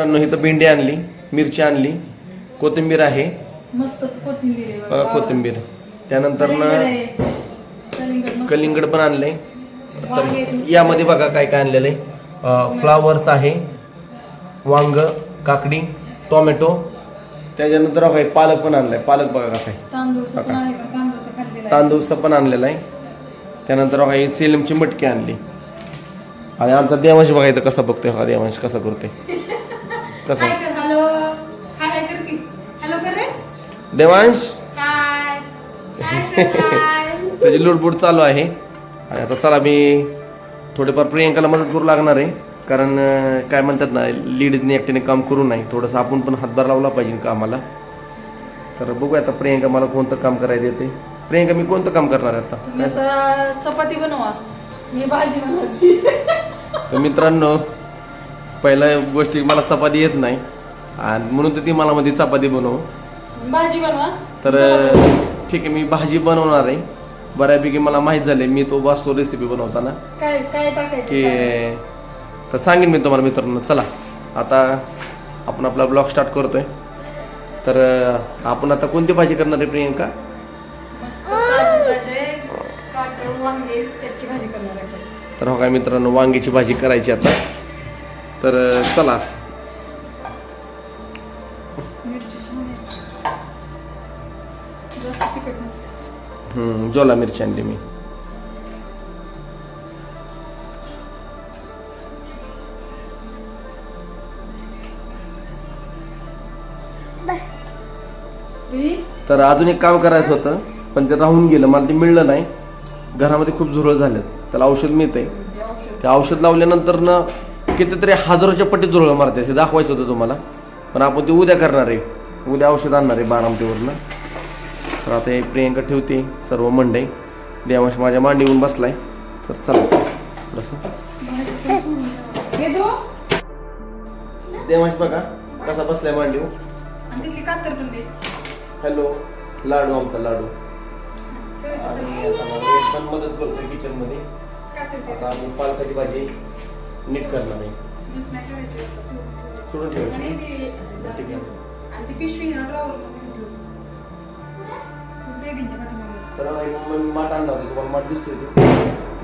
मित्रांनो इथं भेंडी आणली मिरची आणली कोथिंबीर आहे मस्त कोथिंबीर आहे बघा बघा. कोथिंबीर. त्यानंतर कलिंगड ना आहे. कलिंगड मस्त. कलिंगड पण आणले. वांगे आहेत तर नुसते. यामध्ये बघा काय काय आणलेलं. आहे फ्लावर्स आहे. वांग काकडी टोमॅटो. त्याच्यानंतर बघा हे पालक पण आणलाय. पालक बघा कसा आहे. का तांदूळचं खाल्लेलं आहे. तांदूळचं पण आणलेलं आहे. त्यानंतर बघा ही सेलमची मटकी आणली. आणि आमचा देवांश बघा इथं कसा बघतोय. हा देवांश कसा करतोय. कसा हाय कर हॅलो हाय हाय कर की हॅलो कर रे. देवांश? हाय हाय कर, हाय. त्याची लुडबुड चालू आहे. आणि आता चला मी थोडेफार प्रियंकाला मदत करू लागणार आहे. कारण अं, काय म्हणतात ना लीडने एकट्याने काम करू नाही थोडंसं आपण पण हातभार लावला पाहिजे कामाला. तर बघूया आता प्रियंका मला कोणतं काम करायला येते प्रियंका मी कोणतं काम करणार आहे आता? तुम्ही आता चपाती बनवा. मी भाजी बनवते. तर मित्रांनो पहिल्या गोष्टी मला चपाती येत नाही. आणि म्हणून तर ती मला मध्ये चपाती बनव. भाजी बनवा. तर ठीक आहे मी भाजी बनवणार आहे. बऱ्यापैकी मला माहीत झाले मी तो वाचतो रेसिपी बनवताना. काय काय की तर सांगेन मी तुम्हाला मित्रांनो चला. आता आपण आपला ब्लॉग स्टार्ट करतोय. तर आपण आता कोणती भाजी करणार आहे प्रियंका. तर हो काय मित्रांनो वांग्याची भाजी करायची आता. तर चला. जोला मिरची आणली मी. तर अजून एक काम करायचं होतं पण ते राहून गेलं मला ते मिळलं नाही. घरामध्ये खूप झुरळ झालेत त्याला औषध मिळतंय. ते औषध लावल्यानंतर ना कितीतरी हजारोच्या पट्टीत झुरळ मारते हे दाखवायचं होतं तुम्हाला. पण आपण ते उद्या करणार आहे. उद्या औषध आणणार आहे बारामतीवरनं. तर आता हे प्रियंका ठेवते. सर्व मंडई. देवांश माझ्या मांडीवरून बसलाय. तर चला. देवांश बघा कसा बसलाय मांडीवर दे. हॅलो. लाडू आमचा लाडू. आणि मदत करतोय किचनमध्ये. आता आम्ही पालकाची भाजी नीट करणार नाही. सोडून ती- ठीक आहे. ठेव. तर मग माठ आणला होता तुम्हाला माठ दिसतोय तो.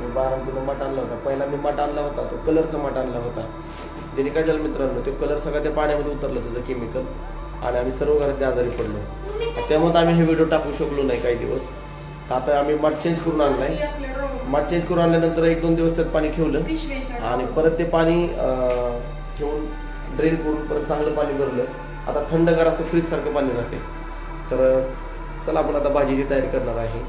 मी बारामतीनं माठ आणला होता. पहिला मी माठ आणला होता तो कलरचा माठ आणला होता. त्याने काय झालं मित्रांनो ते कलर सगळं त्या पाण्यामध्ये उतरलं त्याचं केमिकल आणि आम्ही सर्व घरात आजारी पडलो. त्यामुळे आम्ही हे व्हिडिओ टाकू शकलो नाही काही दिवस. आता आम्ही मठ चेंज करून आणलाय. मठ चेंज करून आणल्यानंतर एक दोन दिवस त्यात पाणी ठेवलं. आणि परत ते पाणी ठेवून ड्रेन करून परत चांगलं पाणी भरलं. आता थंडगार असं फ्रीज सारखं पाणी राहते. तर चला आपण आता भाजीची तयारी करणार आहे.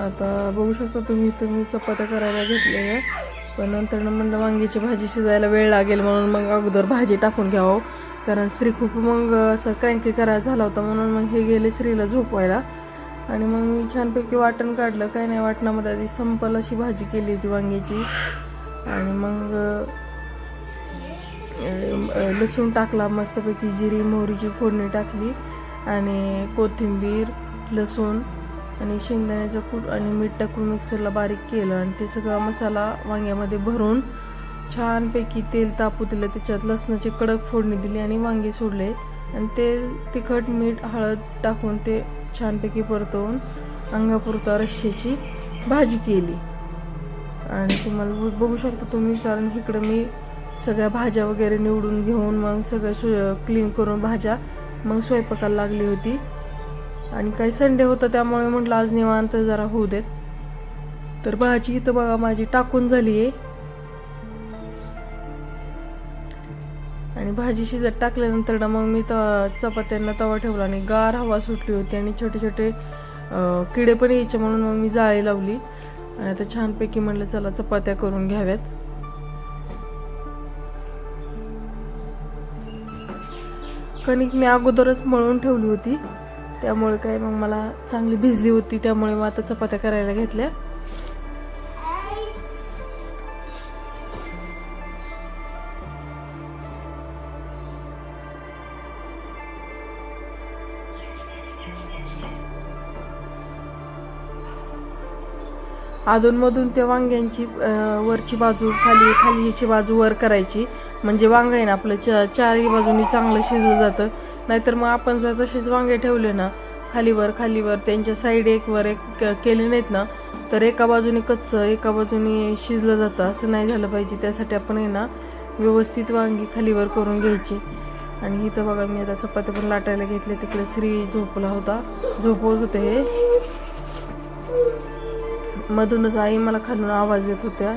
आता बघू शकता तुम्ही इथं मी चपात्या करायला घेतलेल्या पण नंतर म्हणलं वांग्याची भाजी शिजायला वेळ लागेल म्हणून मग अगोदर भाजी टाकून घ्यावं. कारण स्त्री खूप मग असं क्रँकी करायला झाला होता म्हणून मग हे गेले स्त्रीला झोपवायला. आणि मग मी छानपैकी वाटण काढलं. काही नाही वाटणामध्ये आधी संपल अशी भाजी केली होती वांग्याची. आणि मग लसूण टाकला मस्तपैकी जिरी मोहरीची फोडणी टाकली. आणि कोथिंबीर लसूण आणि शेंगदाण्याचं कूट आणि मीठ टाकून मिक्सरला बारीक केलं आणि ते सगळा मसाला वांग्यामध्ये भरून छानपैकी तेल तापू दिलं त्याच्यात लसणाची कडक फोडणी दिली आणि वांगे सोडले. आणि तेल तिखट मीठ हळद टाकून ते छानपैकी परतवून अंगापुरता रश्श्याची भाजी केली. आणि तुम्हाला बघू शकता तुम्ही कारण इकडं मी सगळ्या भाज्या वगैरे निवडून घेऊन मग सगळं सु क्लीन करून भाज्या मग स्वयंपाकाला लागली होती. आणि काही संडे होता त्यामुळे म्हटलं आज निवांत जरा होऊ देत. तर भाजी इथं बघा माझी टाकून झाली आहे आणि भाजी शिजत टाकल्यानंतर ना मग मी त चपात्यांना तवा ठेवला आणि गार हवा सुटली होती आणि छोटे छोटे किडे पण यायचे म्हणून मग मी जाळी लावली. आणि आता छानपैकी म्हणलं चला चपात्या करून घ्याव्यात. कणिक मी अगोदरच मळून ठेवली होती. त्यामुळे काय मग मला चांगली भिजली होती त्यामुळे मग आता चपात्या करायला घेतल्या. अधूनमधून त्या वांग्यांची अं, वरची बाजू खाली खालीची बाजू वर करायची. म्हणजे वांग आहे ना आपलं च चारही बाजूनी चांगलं शिजलं जातं. नाहीतर मग आपण जर तसेच वांगे ठेवले ना खालीवर खालीवर त्यांच्या साईड एक वर एक क- केले नाहीत ना तर एका बाजूने कच्चं एका बाजूने शिजलं जातं. असं नाही झालं पाहिजे. त्यासाठी आपण आहे ना व्यवस्थित वांगी खालीवर करून घ्यायची. आणि इथं बघा मी आता चपात्या पण लाटायला घेतले तिकडे श्री झोपला होता. झोपवत होते हे. मधूनच आई मला खालून आवाज देत होत्या.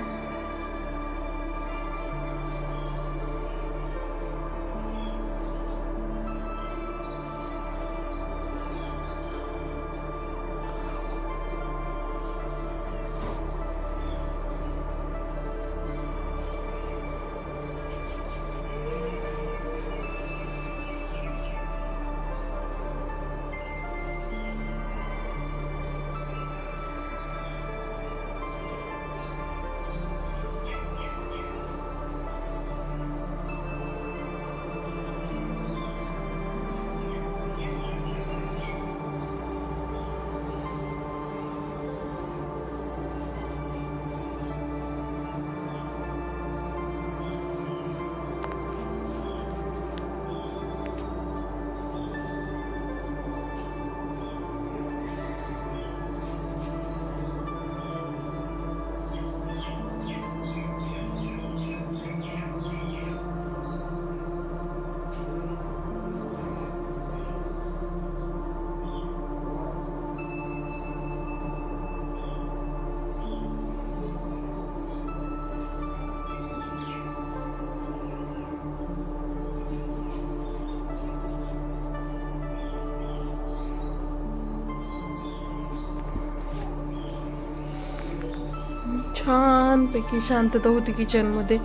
छानपैकी शांतता होती किचनमध्ये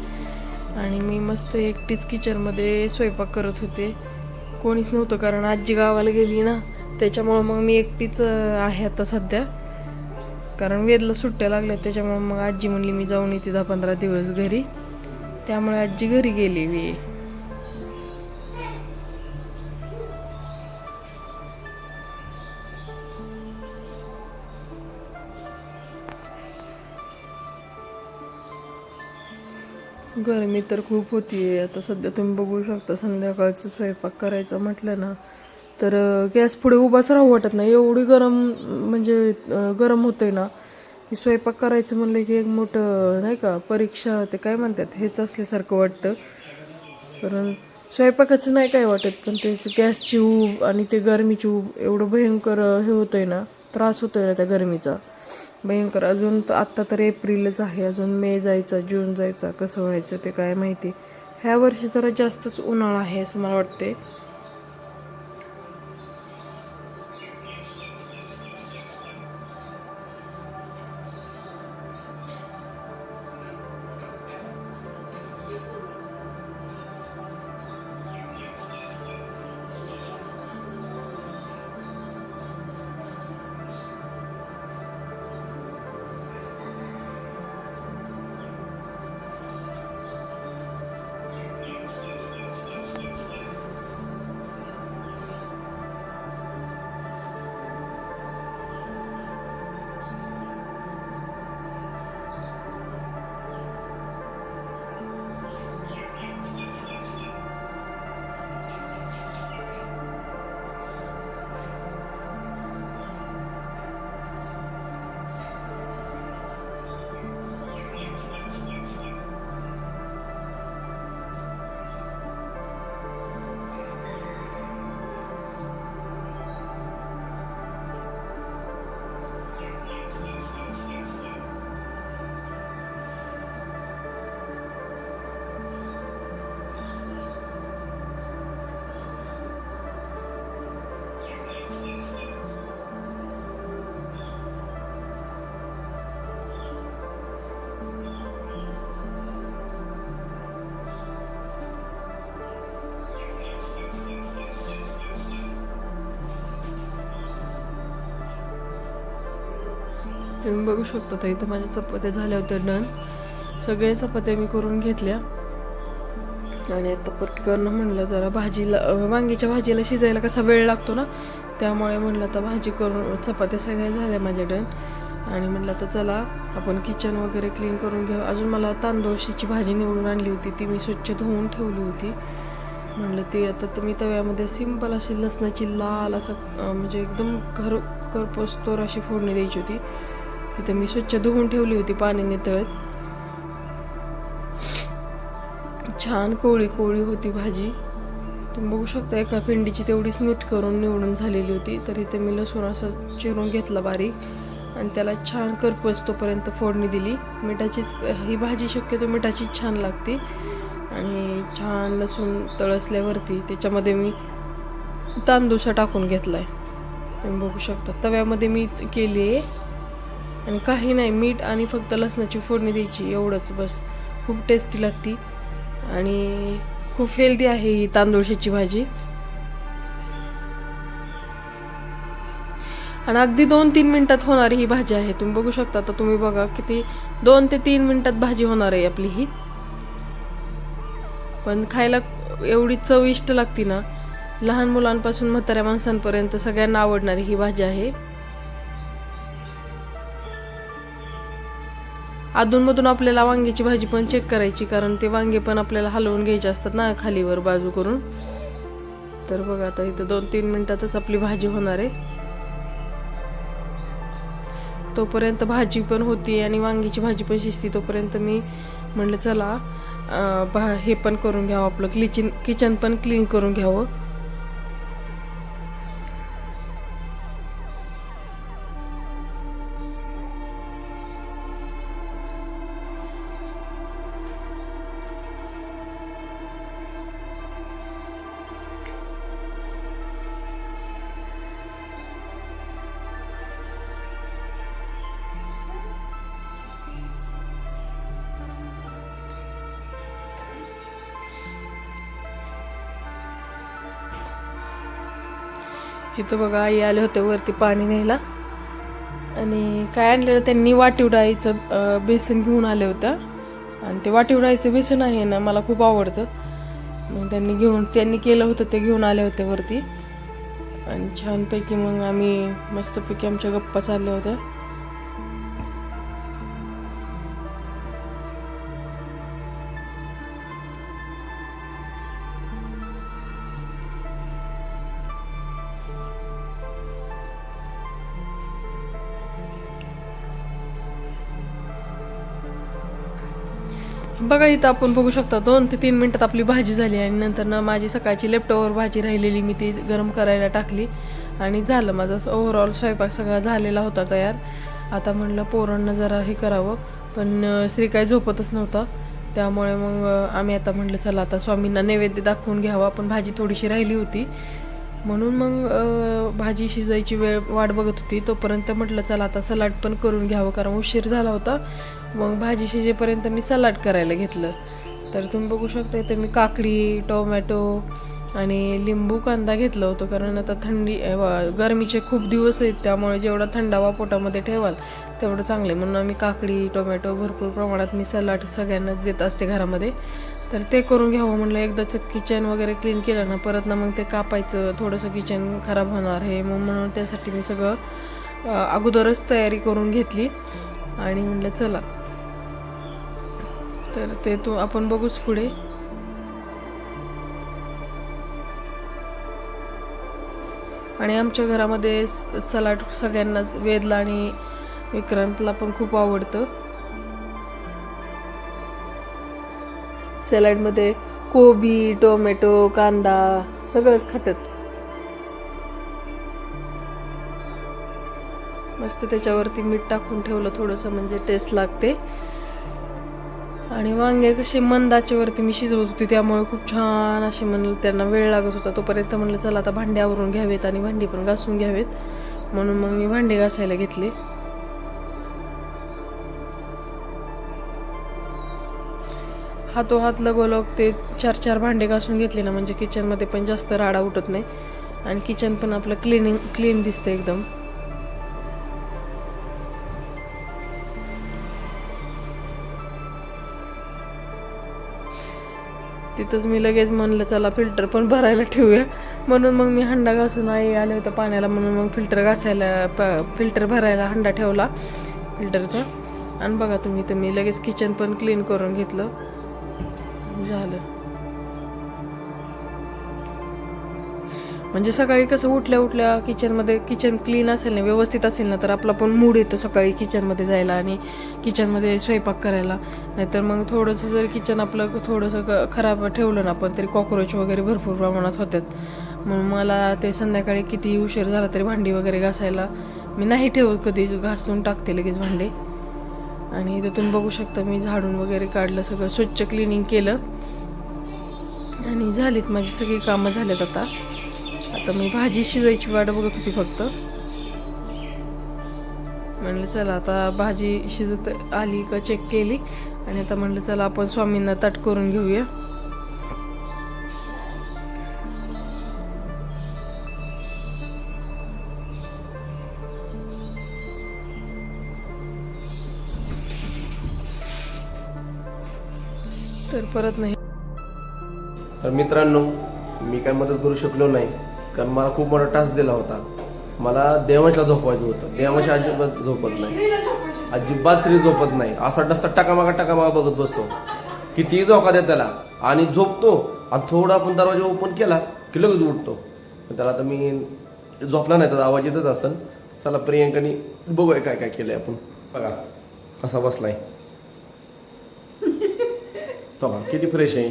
आणि मी मस्त एकटीच किचनमध्ये स्वयंपाक करत होते. कोणीच नव्हतं कारण आजी गावाला गेली ना त्याच्यामुळं मग मी एकटीच आहे आता सध्या. कारण वेदला सुट्ट्या लागल्या त्याच्यामुळं मग आजी म्हणली मी जाऊन येते दहा पंधरा दिवस घरी. त्यामुळे आजी घरी गेलेली गरमी तर खूप होती आहे. आता सध्या तुम्ही बघू शकता संध्याकाळचं स्वयंपाक करायचं म्हटलं ना तर गॅस पुढे उभाच राहू वाटत नाही. एवढी गरम म्हणजे गरम होतंय ना की स्वयंपाक करायचं म्हणलं की एक मोठं नाही का परीक्षा ते काय म्हणतात हेच असल्यासारखं वाटतं. कारण स्वयंपाकाचं नाही काय वाटत पण त्याचं गॅसची ऊब आणि ते गरमीची ऊब एवढं भयंकर हे होतंय ना त्रास होतोय ना त्या गरमीचा. भयंकर. अजून तर आत्ता तर एप्रिलच आहे. अजून मे जायचा जून जायचा कसं व्हायचं ते काय माहिती. ह्या वर्षी जरा जास्तच उन्हाळा आहे असं मला वाटते तुम्ही बघू शकता तर इथं माझ्या चपात्या झाल्या होत्या डन सगळ्या चपात्या मी करून घेतल्या. आणि आता पटकन म्हणलं जरा भाजीला वांगीच्या वांग्याच्या भाजीला शिजायला कसा वेळ लागतो ना? त्यामुळे म्हणलं आता भाजी करून चपात्या सगळ्या झाल्या माझ्या डन आणि म्हणलं तर चला आपण किचन वगैरे क्लीन करून घेऊ. अजून मला तांदूळशीची भाजी निवडून आणली होती. ती मी स्वच्छ धुवून ठेवली होती. म्हणलं ती आता तर मी तव्यामध्ये सिंपल अशी लसणाची लाल असं म्हणजे एकदम घर करपोस्तोर अशी फोडणी द्यायची होती. इथं मी स्वच्छ धुवून ठेवली होती पाण्याने तळत. छान कोळी कोळी होती भाजी. तुम्ही बघू शकता एका भेंडीची तेवढीच नीट करून निवडून झालेली होती. तर इथे मी लसूण असं चिरून घेतला बारीक आणि त्याला छान करपस तोपर्यंत फोडणी दिली. मिठाचीच ही भाजी शक्यतो मिठाचीच छान लागते. आणि छान लसूण तळसल्यावरती त्याच्यामध्ये मी तांदूसा टाकून घेतला आहे तुम्ही बघू शकता तव्यामध्ये मी केली आहे आणि काही नाही मीठ आणि फक्त लसणाची फोडणी द्यायची एवढंच बस. खूप टेस्टी लागती. आणि खूप हेल्दी आहे ही तांदूळशाची भाजी. आणि अगदी दोन तीन मिनटात होणारी ही भाजी आहे. तुम्ही बघू शकता तर तुम्ही बघा किती दोन ते तीन मिनटात भाजी होणार आहे आपली ही. पण खायला एवढी चविष्ट लागती ना लहान मुलांपासून म्हाताऱ्या माणसांपर्यंत सगळ्यांना आवडणारी ही भाजी आहे. अधूनमधून आपल्याला वांग्याची भाजी पण चेक करायची कारण ते वांगे पण आपल्याला हलवून घ्यायचे असतात ना खालीवर बाजू करून. तर बघा आता इथं दोन तीन मिनिटातच आपली भाजी होणार आहे. तोपर्यंत भाजी पण होती आणि वांग्याची भाजी पण शिजती तोपर्यंत मी म्हणलं चला भा- हे पण करून घ्यावं आपलं किचन किचन पण क्लीन करून घ्यावं. इथं बघा आई आले होते वरती पाणी न्यायला. आणि काय आणलेलं? त्यांनी वाटीव डाळीचं बेसन घेऊन आले होतं. आणि ते वाटीव डाळीचं बेसन आहे ना मला खूप आवडतं. मग त्यांनी घेऊन त्यांनी केलं होतं ते घेऊन आले होते वरती. आणि छानपैकी मग आम्ही मस्तपैकी आमच्या गप्पा चालल्या होत्या. बघा इथं आपण बघू शकता दोन ते तीन मिनटात आपली भाजी झाली आणि नंतर ना माझी सकाळची लेफ्टओव्हर भाजी राहिलेली मी ती गरम करायला टाकली. आणि झालं माझा ओव्हरऑल स्वयंपाक सगळा झालेला होता तयार. आता म्हणलं पोरांना जरा हे करावं पण श्री काय झोपतच नव्हता. त्यामुळे मग आम्ही आता म्हटलं चला आता स्वामींना नैवेद्य दाखवून घ्यावा. पण भाजी थोडीशी राहिली होती. म्हणून मग भाजी शिजायची वेळ वाट बघत होती. तोपर्यंत म्हटलं चला आता सलाड पण करून घ्यावं. कारण उशीर झाला होता. मग भाजी शिजेपर्यंत मी सलाड करायला घेतलं. तर तुम्ही बघू शकता इथे मी काकडी टोमॅटो आणि लिंबू कांदा घेतलं होतो. कारण आता थंडी गरमीचे खूप दिवस आहेत. त्यामुळे जेवढा थंडावा पोटामध्ये ठेवाल तेवढं चांगलं आहे. म्हणून आम्ही काकडी टोमॅटो भरपूर प्रमाणात मी सलाड सगळ्यांनाच देत असते घरामध्ये. तर ते करून घ्यावं म्हणलं. एकदाचं किचन वगैरे क्लीन केलं ना परत ना मग ते कापायचं. थोडंसं किचन खराब होणार हे मग म्हणून त्यासाठी मी सगळं अगोदरच तयारी करून घेतली. आणि म्हणलं चला. तर ते तू आपण बघूच पुढे. आणि आमच्या घरामध्ये स- सलाड सगळ्यांनाच वेदला आणि विक्रांतला पण खूप आवडतं. सॅलडमध्ये कोबी टोमॅटो कांदा सगळंच खातात. मस्त त्याच्यावरती मीठ टाकून ठेवलं थोडंसं म्हणजे टेस्ट लागते. आणि वांगे कसे मंदाच्या वरती मी शिजवत होती त्यामुळे खूप छान असे म्हणलं त्यांना वेळ लागत होता. तोपर्यंत म्हणलं चला आता भांड्यावरून घ्यावेत आणि भांडी पण घासून घ्यावेत. म्हणून मग मी भांडे घासायला घेतले. हातोहात लगोलग ते चार चार भांडे घासून घेतले ना म्हणजे किचनमध्ये पण जास्त राडा उठत नाही. आणि किचन पण आपलं क्लिनिंग क्लीन दिसतं एकदम. तिथंच मी लगेच म्हणलं चला फिल्टर पण भरायला ठेवूया. म्हणून मग मी हंडा घासून आई आले होतं पाण्याला म्हणून मग फिल्टर घासायला प फिल्टर भरायला हंडा ठेवला फिल्टरचा आणि बघा तुम्ही तर मी लगेच किचन पण क्लीन करून घेतलं. झालं. म्हणजे सकाळी कसं उठल्या उठल्या किचनमध्ये किचन क्लीन असेल ना व्यवस्थित असेल ना तर आपला पण मूड येतो सकाळी किचनमध्ये जायला आणि किचनमध्ये स्वयंपाक करायला. नाहीतर मग थोडंसं जर किचन आपलं थोडंसं खराब ठेवलं ना आपण तरी कॉक्रोच वगैरे भरपूर प्रमाणात होतात मग मला ते संध्याकाळी किती उशीर झाला तरी भांडी वगैरे घासायला मी नाही ठेवत कधी घासून टाकते लगेच भांडे. आणि इथं तुम्ही बघू शकता मी झाडून वगैरे काढलं सगळं स्वच्छ क्लिनिंग केलं. आणि झालीत माझी सगळी कामं झालेत आता. आता मी भाजी शिजायची वाट बघत होती फक्त. म्हणलं चला आता भाजी शिजत आली का चेक केली. आणि आता म्हणलं चला आपण स्वामींना ताट करून घेऊया. तर परत नाही. तर मित्रांनो मी काय मदत करू शकलो नाही कारण मला खूप मोठा टास्क दिला होता. मला देवांशला झोपवायचं होतं. देवांश अजिबात झोपत नाही. अजिबात श्री झोपत नाही. असा डसता टाकामागा टाकामागा बघत बसतो. कितीही झोका द्या त्याला. आणि झोपतो. आणि थोडा आपण दरवाजा ओपन केला की लगेच उठतो. त्याला आता मी झोपला नाही तर आवाज येतच असेल चला प्रियंकाने बघूया काय काय केलंय आपण. बघा कसा बसलाय. तो बघा किती फ्रेश आहे.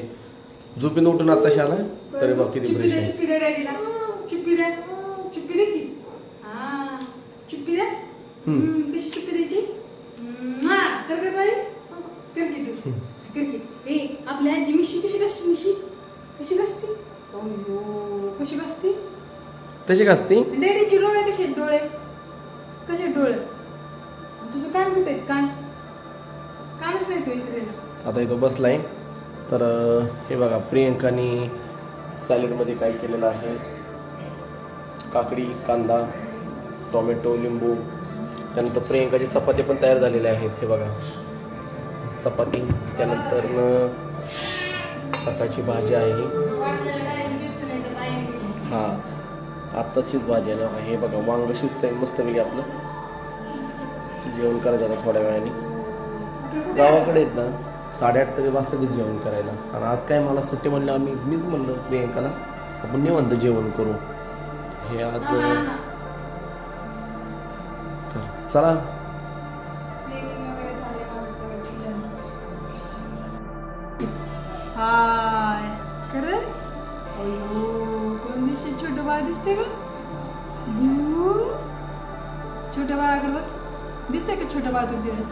झोपेन उठून आत्ताशी आला तरी बघ किती फ्रेश आहे. चुप्पी दे डॅडीला. चुप्पी दे. चुप्पी दे की. हा चुप्पी दे. हम्म, कशी चुप्पी द्यायची? हम्म, हा कर गं बाई. कर की तू. कर की. ए आपल्या आजी मिशी कशी घासते मिशी? कशी घासते? अयो कशी घासते? तशी का असते डॅडीचे डोळे कसे आहेत डोळे? कसे आहेत डोळे? तुझं कान कुठे आहेत? कान? कानच नाही तू इसरेला आता इथं बसलाय. तर हे बघा प्रियंकाने सॅलेडमध्ये काय केलेलं आहे? काकडी कांदा टोमॅटो लिंबू त्यानंतर प्रियंकाची चपाती पण तयार झालेले आहेत हे बघा. चपाती त्यानंतर सकाळची भाजी आहे हा. आत्ताचीच भाजी आहे ना हे बघा वांग शिजत आहे मस्तपैकी आपलं. जेवण करायचं आता थोड्या वेळाने. गावाकडे आहेत ना? साडेआठ तरी वाजता ते जेवण करायला. आणि आज काय मला सुट्टी म्हणलं आम्ही मीच म्हणलं प्रियंकाला आपण निवांत जेवण करू. हे आज तर चला. छोटं बाळ दिसते का? बू. छोट्या बाळाकडे बघ. दिसते का छोटं बाळ तिथे?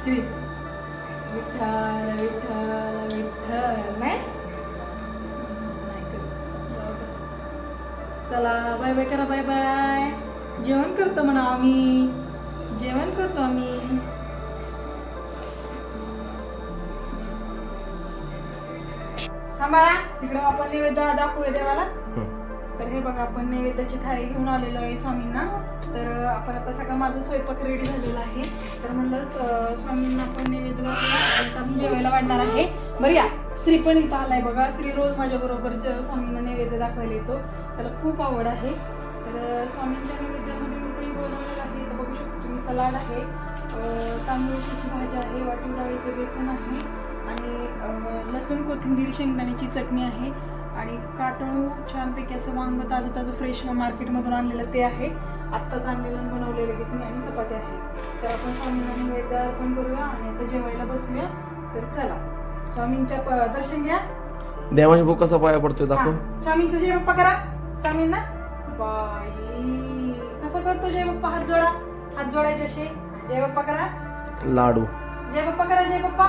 श्री. विठ्ठल विठ्ठल विठ्ठल नाही? चला बाय बाय करा बाय बाय. जेवण करतो म्हणा आम्ही जेवण करतो आम्ही थांबा. तिकडे आपण नैवेद्य दाखवूया देवाला. तर हे बघा आपण नैवेद्याची थाळी घेऊन आलेलो आहे स्वामींना. तर आपण आता सगळं माझं स्वयंपाक रेडी झालेला आहे. तर म्हणलं स्वामींना आपण नैवेद्य आता मी जेवायला वाढणार आहे. बरं या स्त्री पण इथं आलाय बघा. स्त्री रोज माझ्या बरोबर स्वामींना नैवेद्य दाखवायला येतो. त्याला खूप आवड आहे. तर स्वामींच्या नैवेद्यामध्ये मी काही बनवलेलं आहे. तर बघू शकतो तुम्ही सलाड आहे तांदूळशीची भाजी आहे वाटून डाळीचं बेसन आहे. आणि लसूण कोथिंबीर शेंगदाण्याची चटणी आहे. आणि काटळू छानपैकी असं वांग ताजं ताजं फ्रेश मार्केटमधून आणलेलं ते आहे. आत्ताच आणलेलं आणि बनवलेलं किसणी आणि चपाती आहे. तर आपण स्वामींना नैवेद्य अर्पण करूया आणि आता जेवायला बसूया. तर चला स्वामींच्या दर्शन घ्या. देवांश भाऊ कसा पाया पडतोय दाखव. स्वामींचं जय बाप्पा करा. स्वामींना. बाई कसं करतो जय बाप्पा? हात जोडा. हात जोडायचे असे. जय बाप्पा करा. लाडू. जय बाप्पा करा जय बाप्पा.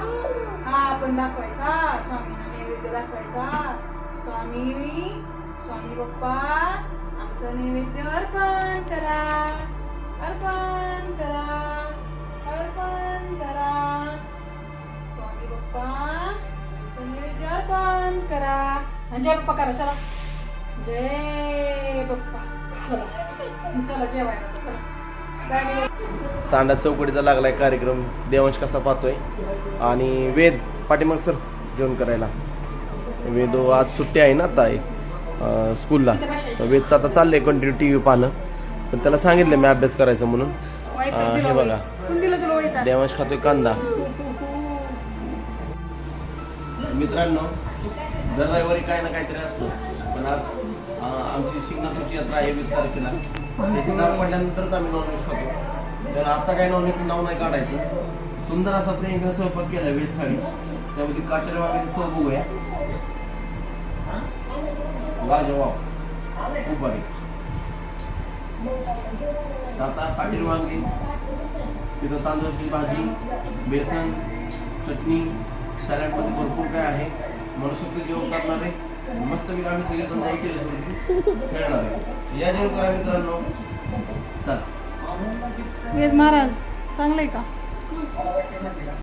हा आपण दाखवायचा. स्वामींना नैवेद्य दाखवायचा. स्वामी स्वामी बाप्पा आमचं नैवेद्य अर्पण करा. अर्पण करा. अर्पण करा. स्वामी बाप्पा आमचं नैवेद्य अर्पण करा. आणि जय बाप्पा करा चला. जय बाप्पा चला. चला जेवायला. चला. चांडा चौकडीचा लागलाय कार्यक्रम. देवांश कसा पाहतोय? आणि वेद पाठीमाग सर जेवण करायला. वेदो आज सुट्टी आहे ना आता एक स्कूलला. तर वेदचं आता चाललंय कंटिन्यू टी व्ही पाहणं. पण त्याला सांगितलं मी अभ्यास करायचा म्हणून. हे बघा. देवांश खातोय कांदा. मित्रांनो दर रविवारी काय ना काहीतरी असतं. पण आज आमची शिंगणापूरची यात्रा आहे वीस तारखेला. त्याची नाव पडल्यानंतरच आम्ही नॉनव्हेज खातो. तर आता काय नॉनव्हेजचं नाव नाही काढायचं. सुंदर असा प्रेम स्वयंपाक केला वेज थाळी. त्यामध्ये काटेरी वांग्याची चव बघूया. वाजवाव खूप भारी आता काटेरी वांगी. तिथं तांदळाची भाजी बेसन चटणी सॅलडमध्ये भरपूर काय आहे. मनसोक्त जेवण करणार आहे. मस्तपैकी आम्ही सगळेजण जाऊन टेरेसवरती खेळणार आहे. या जेवण करा मित्रांनो. चला. वेद महाराज आहे का?